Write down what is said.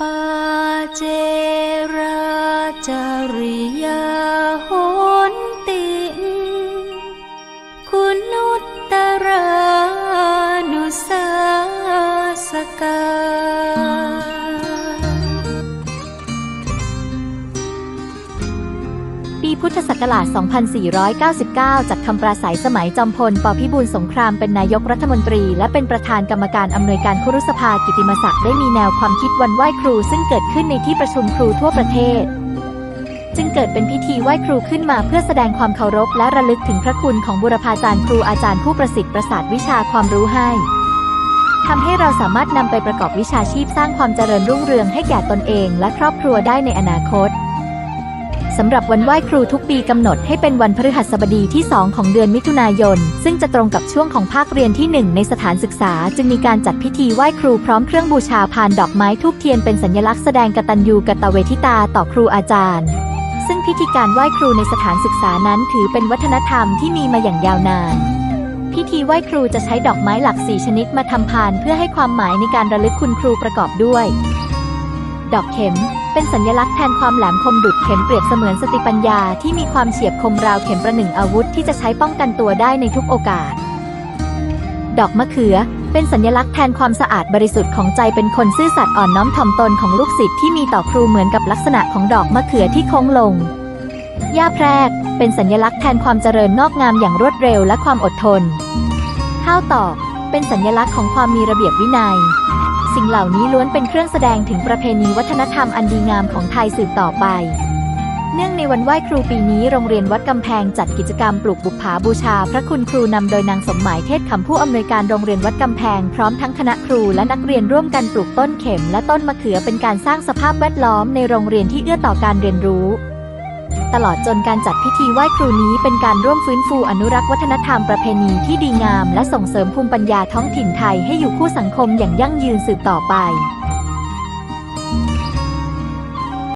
ปาเจราจาริยาโหนติงคุณ ปีพุทธศักราช 2499 จากคำปราศัยสมัยจอมพล ปพิบูลสงครามเป็นนายกรัฐมนตรี และเป็นประธานกรรมการอำนวยการคุรุสภากิติมศักดิ์ได้มีแนวความคิดวันไหว้ครู ซึ่งเกิดขึ้นในที่ประชุมครูทั่วประเทศ จึงเกิดเป็นพิธีไหว้ครูขึ้นมาเพื่อแสดงความเคารพและระลึกถึงพระคุณของบุรพาจารย์ครูอาจารย์ผู้ประสิทธิ์ประสาทวิชาความรู้ให้ทำให้เราสามารถนำไปประกอบวิชาชีพสร้างความเจริญรุ่งเรืองให้แก่ตนเอง และครอบครัวได้ในอนาคต สำหรับวันไหว้ครูทุกปีกำหนดให้เป็นวันพฤหัสบดีที่ 2 ของเดือนมิถุนายน ซึ่งจะตรงกับช่วงของภาคเรียนที่ 1 ในสถานศึกษา จึงมีการจัดพิธีไหว้ครูพร้อมเครื่องบูชาพานดอกไม้ทูบเทียนเป็นสัญลักษณ์แสดงกตัญญูกตเวทิตาต่อครูอาจารย์ ซึ่งพิธีการไหว้ครูในสถานศึกษานั้นถือเป็นวัฒนธรรมที่มีมาอย่างยาวนานพิธีไหว้ครูจะใช้ดอกไม้หลักสีชนิดมาทำพานเพื่อให้ความหมายในการระลึกคุณครูประกอบด้วย ดอกเข็ม เป็นสัญลักษณ์แทนความแหลมคมดุดเข็มเปรียบเสมือนสติปัญญาที่มีความเฉียบคมราวเข็มประหนึ่งอาวุธที่จะใช้ป้องกันตัวได้ในทุกโอกาส ดอกมะเขือ เป็นสัญลักษณ์แทนความสะอาดบริสุทธิ์ของใจเป็นคนซื่อสัตย์อ่อนน้อมถ่อมตนของลูกศิษย์ที่มีต่อครูเหมือนกับลักษณะของดอกมะเขือที่โค้งลงหญ้าแพรก เป็นสัญลักษณ์แทนความเจริญงอกงามอย่างรวดเร็วและความอดทน ข้าวตอก เป็นสัญลักษณ์ของความมีระเบียบวินัย สิ่งเหล่านี้ล้วนเป็นเครื่องแสดงถึงประเพณีวัฒนธรรมอันดีงามของไทยสืบต่อไป เนื่องในวันไหว้ครูปีนี้โรงเรียนวัดกำแพงจัดกิจกรรมปลูกบุปผาบูชา พระคุณครูนำโดยนางสมหมายเทศคำผู้อำนวยการโรงเรียนวัดกำแพงพร้อมทั้งคณะครูและนักเรียนร่วมกันปลูกต้นเข็มและต้นมะเขือเป็นการสร้างสภาพแวดล้อมในโรงเรียนที่เอื้อต่อการเรียนรู้ ตลอดจนการจัดพิธีไหว้ครูนี้เป็นการร่วมฟื้นฟูอนุรักษ์วัฒนธรรมประเพณีที่ดีงาม และส่งเสริมภูมิปัญญาท้องถิ่นไทยให้อยู่คู่สังคมอย่างยั่งยืนสืบต่อไป